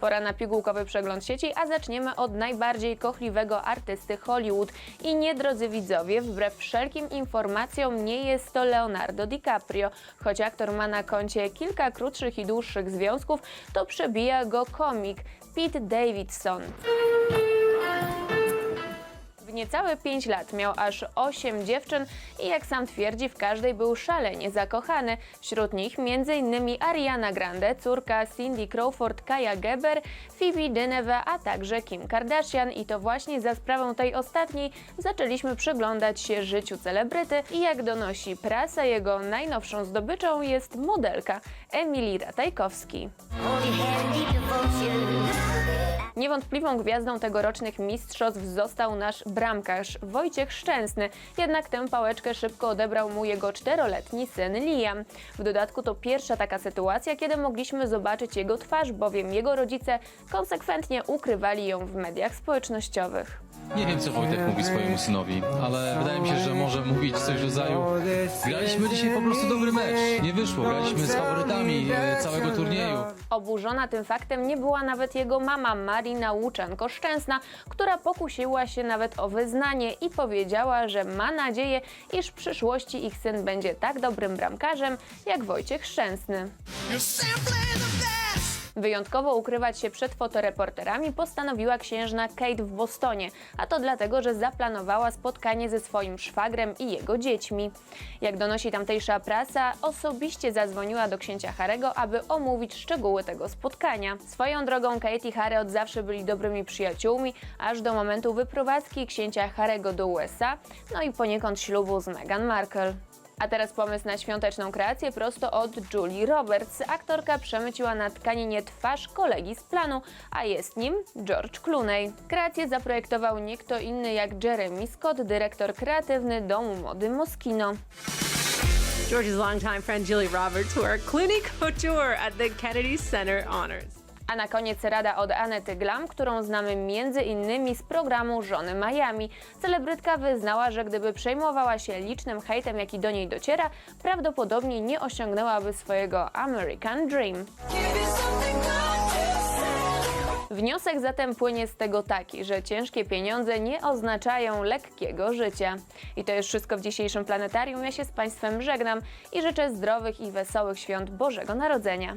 Pora na pigułkowy przegląd sieci, a zaczniemy od najbardziej kochliwego artysty Hollywood. I nie, drodzy widzowie, wbrew wszelkim informacjom nie jest to Leonardo DiCaprio. Choć aktor ma na koncie kilka krótszych i dłuższych związków, to przebija go komik Pete Davidson. Niecałe 5 lat miał aż 8 dziewczyn i jak sam twierdzi, w każdej był szalenie zakochany. Wśród nich m.in. Ariana Grande, córka Cindy Crawford, Kaja Geber, Phoebe Dynevor, a także Kim Kardashian i to właśnie za sprawą tej ostatniej zaczęliśmy przyglądać się życiu celebryty i jak donosi prasa, jego najnowszą zdobyczą jest modelka Emily Ratajkowski. Niewątpliwą gwiazdą tegorocznych mistrzostw został nasz bramkarz Wojciech Szczęsny, jednak tę pałeczkę szybko odebrał mu jego czteroletni syn Liam. W dodatku to pierwsza taka sytuacja, kiedy mogliśmy zobaczyć jego twarz, bowiem jego rodzice konsekwentnie ukrywali ją w mediach społecznościowych. Nie wiem, co Wojtek mówi swojemu synowi, ale wydaje mi się, że może mówić coś w rodzaju Graliśmy dzisiaj po prostu dobry mecz. Nie wyszło, graliśmy z faworytami e, całego turnieju. Oburzona tym faktem nie była nawet jego mama Marina Łuczanko-Szczęsna, która pokusiła się nawet o wyznanie i powiedziała, że ma nadzieję, iż w przyszłości ich syn będzie tak dobrym bramkarzem jak Wojciech Szczęsny. Simply the. Wyjątkowo ukrywać się przed fotoreporterami postanowiła księżna Kate w Bostonie, a to dlatego, że zaplanowała spotkanie ze swoim szwagrem i jego dziećmi. Jak donosi tamtejsza prasa, osobiście zadzwoniła do księcia Harego, aby omówić szczegóły tego spotkania. Swoją drogą Kate i Harry od zawsze byli dobrymi przyjaciółmi, aż do momentu wyprowadzki księcia Harego do USA, no i poniekąd ślubu z Meghan Markle. A teraz pomysł na świąteczną kreację prosto od Julie Roberts. Aktorka przemyciła na tkaninie twarz kolegi z planu, a jest nim George Clooney. Kreację zaprojektował nie kto inny jak Jeremy Scott, dyrektor kreatywny domu mody Moschino. George's longtime friend Julie Roberts wore Clooney Couture at the Kennedy Center Honors. A na koniec rada od Anety Glam, którą znamy między innymi z programu Żony Miami. Celebrytka wyznała, że gdyby przejmowała się licznym hejtem, jaki do niej dociera, prawdopodobnie nie osiągnęłaby swojego American Dream. Wniosek zatem płynie z tego taki, że ciężkie pieniądze nie oznaczają lekkiego życia. I to już wszystko w dzisiejszym planetarium. Ja się z Państwem żegnam i życzę zdrowych i wesołych świąt Bożego Narodzenia.